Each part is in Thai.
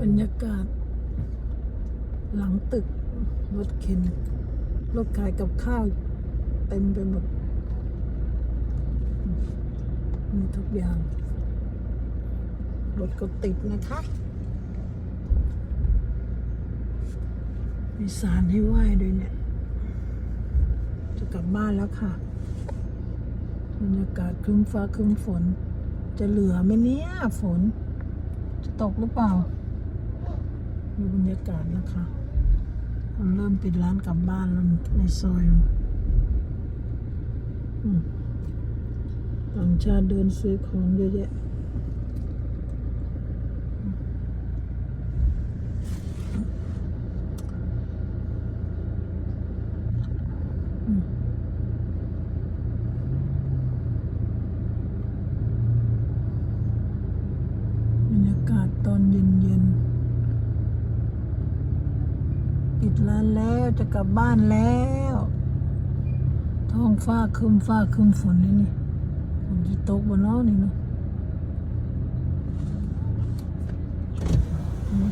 บรรยากาศ หลังตึก รถเข็นรถขายกับข้าว เต็มไปหมด มีทุกอย่าง รถก็ติดนะคะ มีสารให้ไหว้ด้วยเนี่ย จะกลับบ้านแล้วค่ะ บรรยากาศครึ้มฟ้าครึ้มฝน จะเหลือไหมเนี่ยฝน จะตกหรือเปล่า ดูบรรยากาศนะคะมันเริ่มปิดร้านกลับบ้านแล้วในซอยอต่างชาติเดินซื้อของเยอะแยะ ดร้านแล้วจะกลับบ้านแล้ว ท้องฟ้าคึมฟ้าคึมฝนเลยนี่ฝนที่ตกบนน้อนี่เนาะอืม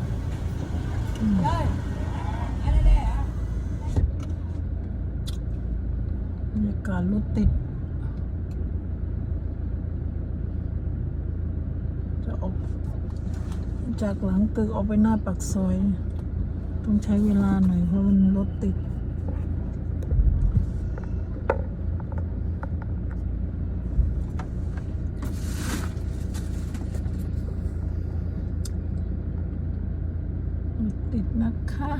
อืมบรรยากาศรถติด จะออกจากหลังตึกออกไปหน้าปากซอย ต้องใช้เวลาหน่อยเพราะมันรถติดติดนะคะ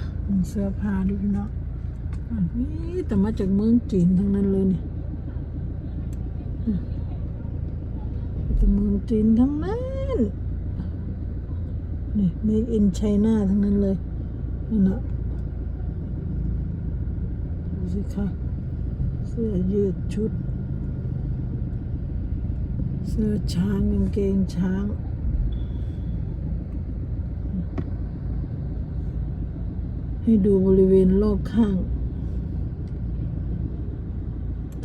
เสื้อผ้าดูพี่เนาะอันนี้แต่มาจากเมืองจีนทั้งนั้นเลยเนี่ยจากเมืองจีนทั้งนั้นนี่ made in China ทั้งนั้นเลย นั่นนะดูสิคะเสื้อยืดชุด เสื้อช้างกางเกงช้างให้ดูบริเวณรอบข้าง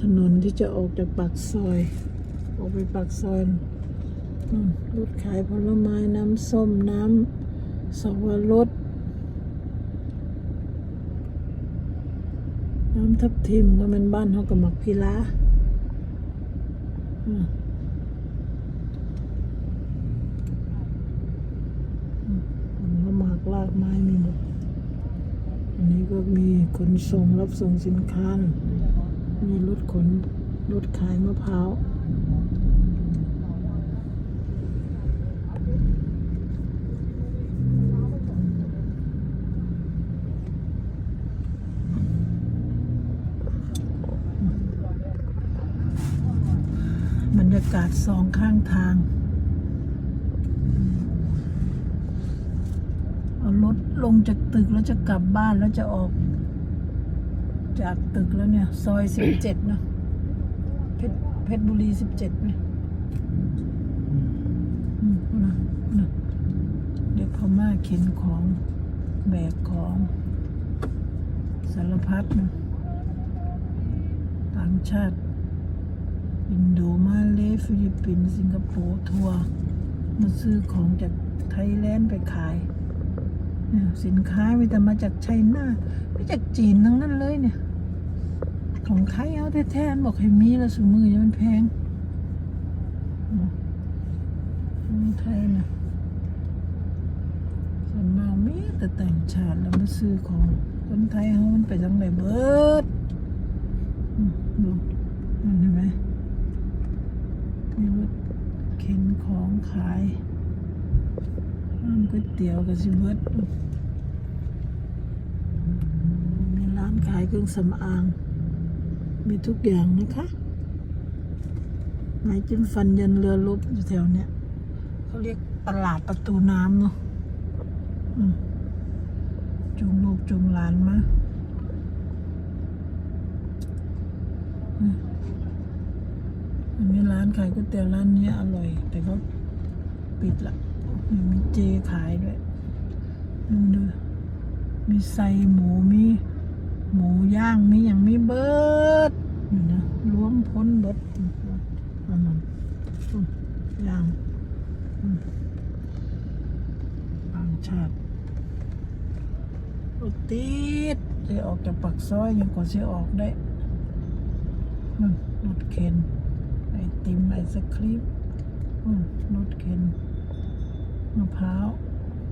ถนนที่จะออกจากปากซอย ออกไปปากซอยรถขายผลไม้น้ำส้มน้ำสวรส น้ำทับทิมก็เป็นบ้านเขากับหมักพิลาอืมอืมผลหมากลากไม้มีหมดอันนี้ก็มีขนส่งรับส่งสินค้านมีรถขนรถขายมะพร้าว บรรยา กาศสองข้างทาง เอารถลงจากตึกแล้วจะกลับบ้านแล้วจะออก จากตึกแล้วเนี่ย ซอยสิบเจ็ดนะเพชรเพชรบุรีสิบเจ็ดไหมอืมนะนะเด็กพม่าเข็นของแบกของสารพัดนะต่างชาติ อินโดมา เลฟิลิปปินส์สิงคโปร์ทัวร์มาซื้อของจากไทยแลนด์ไปขายเนี่ยสินค้ามีแต่มาจากไชน่าไม่จากจีนทั้งนั้นเลยเนี่ย ของไทยเอาแท้ๆอันบอกให้มีละสูมือยังมันแพงของไทยนะส่วนมากมีแต่แต่งชาติแล้วมาซื้อของคนไทยเขามันไปทางไหนเบิดอืมดูนั่นเห็นไหม มีรถเข็น ขายร้านก๋วยเตี๋ยวกับสิเบิดมีร้านขายเครื่องสำอาง มีทุกอย่างนะคะไม้จิ้มฟันยันเรือลบอยู่แถวเนี้ยเขาเรียกตลาดประตูน้ำเนาะจูงลูกจูงหลานมาอันนี้ร้านขายก๋วยเตี๋ยวร้านนี้อร่อย แต่เขา ปิดละมีเจขายด้วยนั่นดูมีไส้หมูมี หมูย่างมีอย่างมีเบิดนี่นะรวมพ้นเบิดอันนั้นย่างอืมปังชาติรถติดจะออกจากปากซอยยังกว่าจะออกได้รถเข็นไอติมไอศครีม รถเข็นมะพร้าว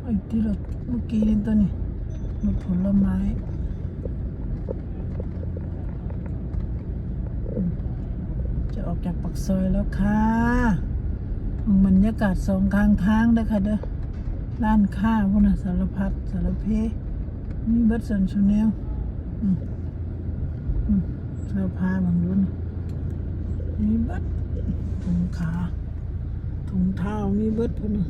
ไอที่เรถเมื่อกี้นี่ตัวนี้รถผลไม้จะออกจากปากซอยแล้วค่ะบรรยากาศสองข้างทางเด้อค่ะเด้อร้านค้าพวกน่ะสารพัดสารเพมีเบิร์ดสันชูแนลอืมอืมเสื้อผ้าบางรุ่นมีเบิดถุงขา ถุงเท้ามีเบิดพุ่นะ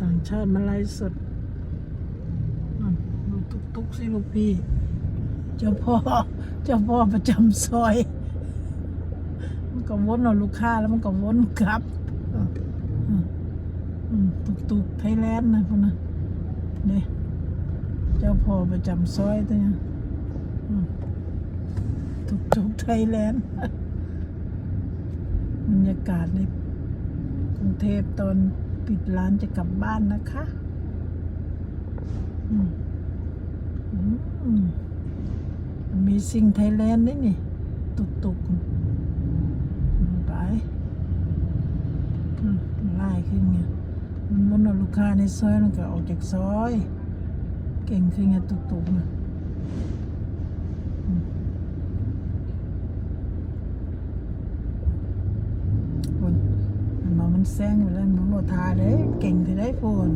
ต่างชาติมาไล่สดนั่นดูตุกตุกๆสิลูกพี่ เจ้าพ่อ เจ้าพ่อประจำซอย มันก็วนเอาลูกค้าแล้วมันก็วนกลับตุกตุกๆไทยแลนด์นะพุ่นนะเนี่ยเจ้าพ่อประจำซอยตัวเนี้ยุกทุกไทยแลนด์บรรยากาศในกรุงเทพตอนปิดร้านจะกลับบ้านนะคะมีสิ่งไทยแลนด์นี่นี่ ตุกตุกไปไล่ขึ้นไงมันวนเอาลูกค้าในซอยมันก็ออกจากซอย เก่งคือไงตุกตุกๆนะอืมคนมันมามัน แซงอยู่แล้วมันบ่ทาเลยเก่งที่ได้โฟน